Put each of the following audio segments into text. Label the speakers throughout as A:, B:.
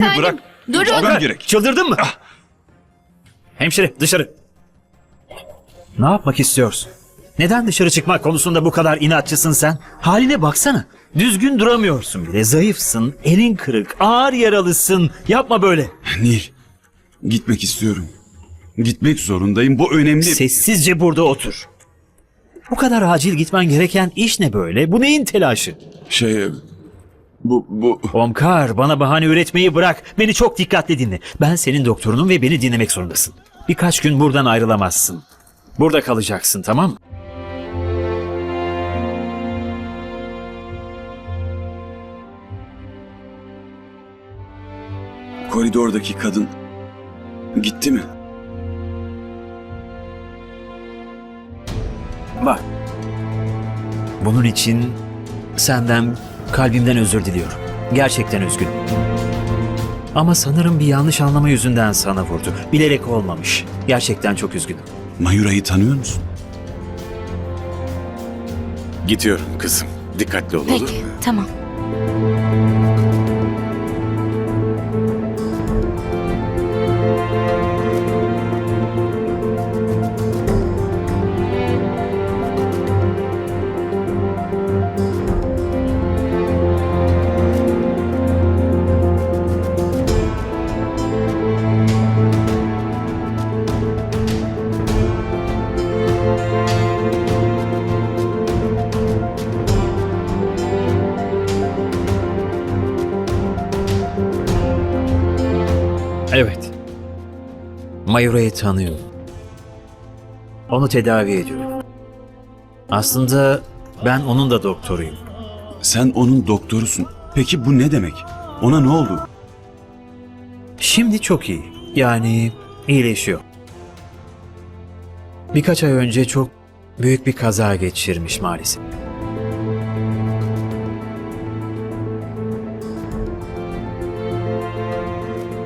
A: Efendim,
B: bırak.
A: durun.
B: Gitmem gerek.
C: Çıldırdın mı? Hemşire dışarı. Ne yapmak istiyorsun? Neden dışarı çıkmak konusunda bu kadar inatçısın sen? Haline baksana. Düzgün duramıyorsun bile. Zayıfsın, elin kırık, ağır yaralısın. Yapma böyle.
B: Nil, gitmek istiyorum. Gitmek zorundayım. Bu önemli.
C: Sessizce burada otur. Bu kadar acil gitmen gereken iş ne böyle? Bu neyin telaşı?
B: şey, bu, bu...
C: Omkar bana bahane üretmeyi bırak. Beni çok dikkatli dinle. Ben senin doktorunum ve beni dinlemek zorundasın. Birkaç gün buradan ayrılamazsın. Burada kalacaksın tamam mı?
B: Koridordaki kadın gitti mi?
C: Bak. Bunun için senden kalbimden özür diliyorum. Gerçekten üzgünüm. Ama sanırım bir yanlış anlama yüzünden sana vurdu. Bilerek olmamış. Gerçekten çok üzgünüm.
B: Mayura'yı tanıyor musun?
D: Gidiyorum kızım. Dikkatli ol olur
A: Peki,
D: mu?
A: tamam.
C: Evet. Mayura'yı tanıyorum. Onu tedavi ediyorum. Aslında ben onun da doktoruyum.
B: Sen onun doktorusun. Peki bu ne demek? Ona ne oldu?
C: Şimdi çok iyi. Yani iyileşiyor. Birkaç ay önce çok büyük bir kaza geçirmiş maalesef.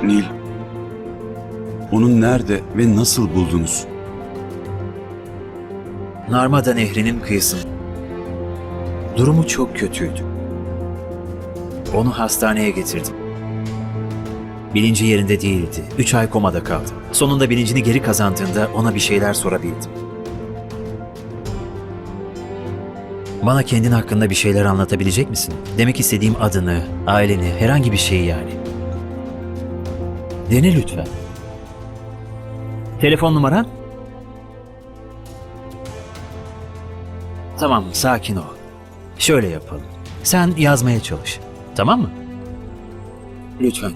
B: Nil, onu nerede ve nasıl buldunuz?
C: Narmada Nehri'nin kıyısında. Durumu çok kötüydü. Onu hastaneye getirdim. Bilinci yerinde değildi. Üç ay komada kaldı. Sonunda bilincini geri kazandığında ona bir şeyler sorabildim. Bana kendin hakkında bir şeyler anlatabilecek misin? Demek istediğim adını, aileni, herhangi bir şeyi yani. Dene lütfen. Telefon numaran? Tamam, sakin ol. Şöyle yapalım. Sen yazmaya çalış. Tamam mı? Lütfen.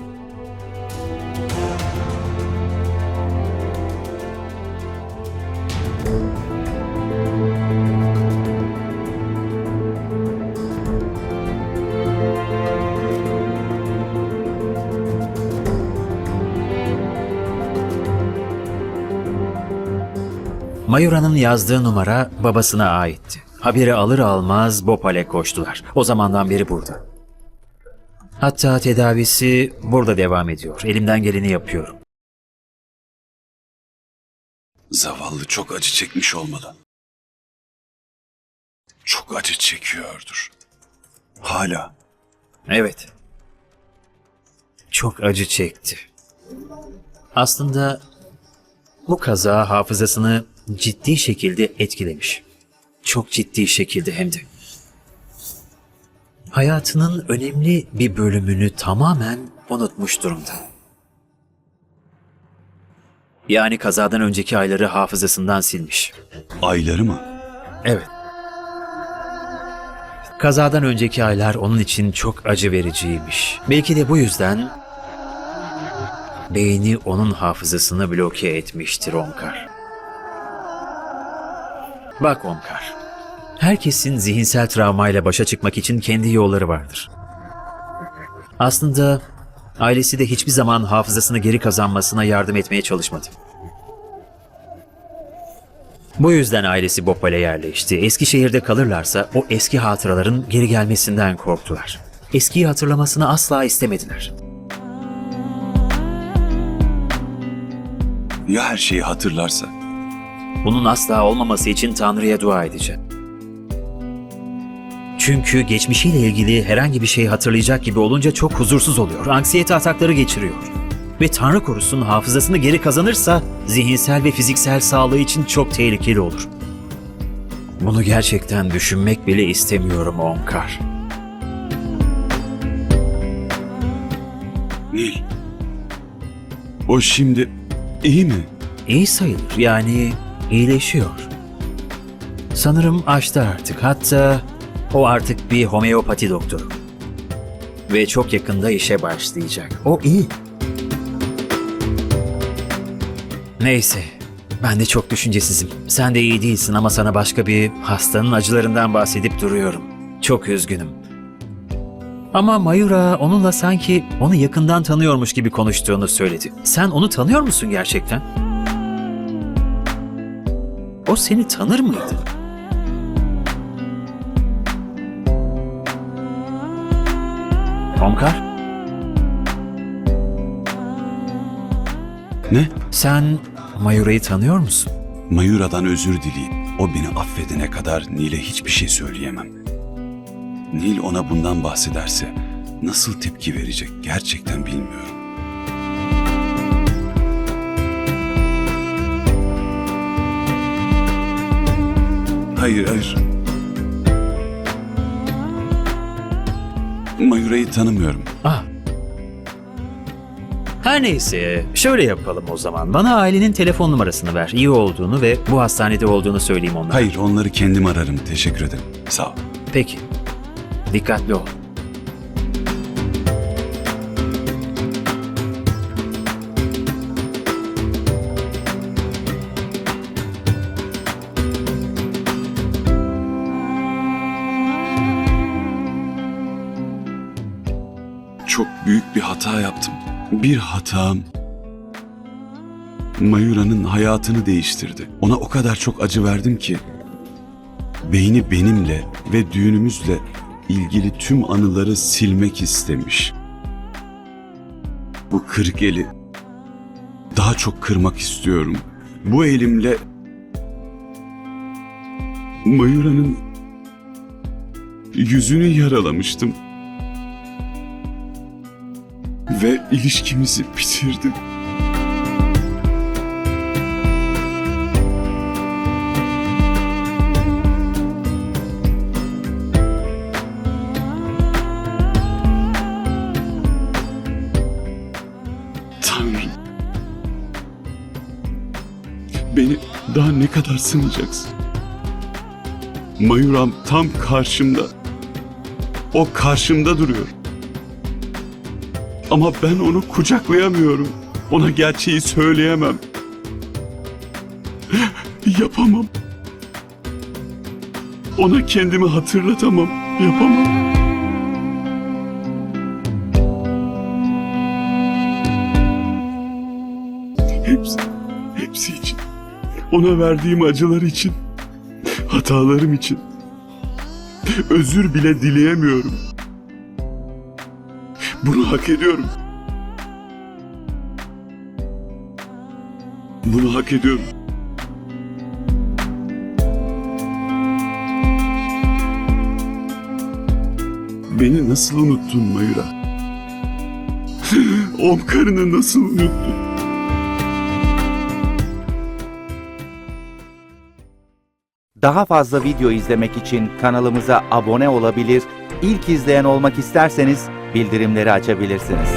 C: Mayura'nın yazdığı numara babasına aitti. Haberi alır almaz Bopal'e koştular. O zamandan beri burada. Hatta tedavisi burada devam ediyor. Elimden geleni yapıyorum.
B: Zavallı çok acı çekmiş olmalı. Çok acı çekiyordur. Hala.
C: Evet. Çok acı çekti. Aslında bu kaza hafızasını ciddi şekilde etkilemiş. Çok ciddi şekilde hem de. Hayatının önemli bir bölümünü tamamen unutmuş durumda. Yani kazadan önceki ayları hafızasından silmiş.
B: Ayları mı?
C: Evet. Kazadan önceki aylar onun için çok acı vericiymiş. Belki de bu yüzden beyni onun hafızasını bloke etmiştir Omkar. Bak Omkar, herkesin zihinsel travmayla başa çıkmak için kendi yolları vardır. Aslında ailesi de hiçbir zaman hafızasını geri kazanmasına yardım etmeye çalışmadı. Bu yüzden ailesi Bhopal'e yerleşti. Eskişehir'de kalırlarsa o eski hatıraların geri gelmesinden korktular. Eskiyi hatırlamasını asla istemediler.
B: Ya her şeyi hatırlarsa?
C: Bunun asla olmaması için Tanrı'ya dua edeceğim. Çünkü geçmişiyle ilgili herhangi bir şeyi hatırlayacak gibi olunca çok huzursuz oluyor. Anksiyete atakları geçiriyor. Ve Tanrı korusun hafızasını geri kazanırsa zihinsel ve fiziksel sağlığı için çok tehlikeli olur. Bunu gerçekten düşünmek bile istemiyorum Omkar.
B: Nil. O şimdi iyi mi?
C: İyi sayılır yani iyileşiyor. Sanırım açtı artık. Hatta o artık bir homeopati doktoru. Ve çok yakında işe başlayacak. O iyi. Neyse. Ben de çok düşüncesizim. Sen de iyi değilsin ama sana başka bir hastanın acılarından bahsedip duruyorum. Çok üzgünüm. Ama Mayura onunla sanki onu yakından tanıyormuş gibi konuştuğunu söyledi. Sen onu tanıyor musun gerçekten? O seni tanır mıydı? Omkar,
B: Ne?
C: sen Mayura'yı tanıyor musun?
B: Mayura'dan özür dileyip o beni affedene kadar Nil'e hiçbir şey söyleyemem. Nil ona bundan bahsederse nasıl tepki verecek gerçekten bilmiyorum. Hayır, hayır. Mayura'yı tanımıyorum.
C: Ah. Her neyse, şöyle yapalım o zaman. Bana ailenin telefon numarasını ver. İyi olduğunu ve bu hastanede olduğunu söyleyeyim onlara.
B: Hayır, onları kendim ararım. Teşekkür ederim. Sağ ol.
C: Peki. Dikkatli ol.
B: Yaptım. Bir hatam Mayura'nın hayatını değiştirdi. Ona o kadar çok acı verdim ki beyni benimle ve düğünümüzle ilgili tüm anıları silmek istemiş. Bu kırık eli daha çok kırmak istiyorum. Bu elimle Mayura'nın yüzünü yaralamıştım ve ilişkimizi bitirdim. Tanrım. Beni daha ne kadar sınayacaksın? Mayuram tam karşımda. O karşımda duruyor. Ama ben onu kucaklayamıyorum. Ona gerçeği söyleyemem. Yapamam. Ona kendimi hatırlatamam. Yapamam. Hepsi, hepsi için. Ona verdiğim acılar için. Hatalarım için. Özür bile dileyemiyorum. Bunu hak ediyorum. Bunu hak ediyorum. Beni nasıl unuttun Mayura? Omkarını nasıl unuttun?
A: Daha fazla video izlemek için kanalımıza abone olabilir, ilk izleyen olmak isterseniz bildirimleri açabilirsiniz.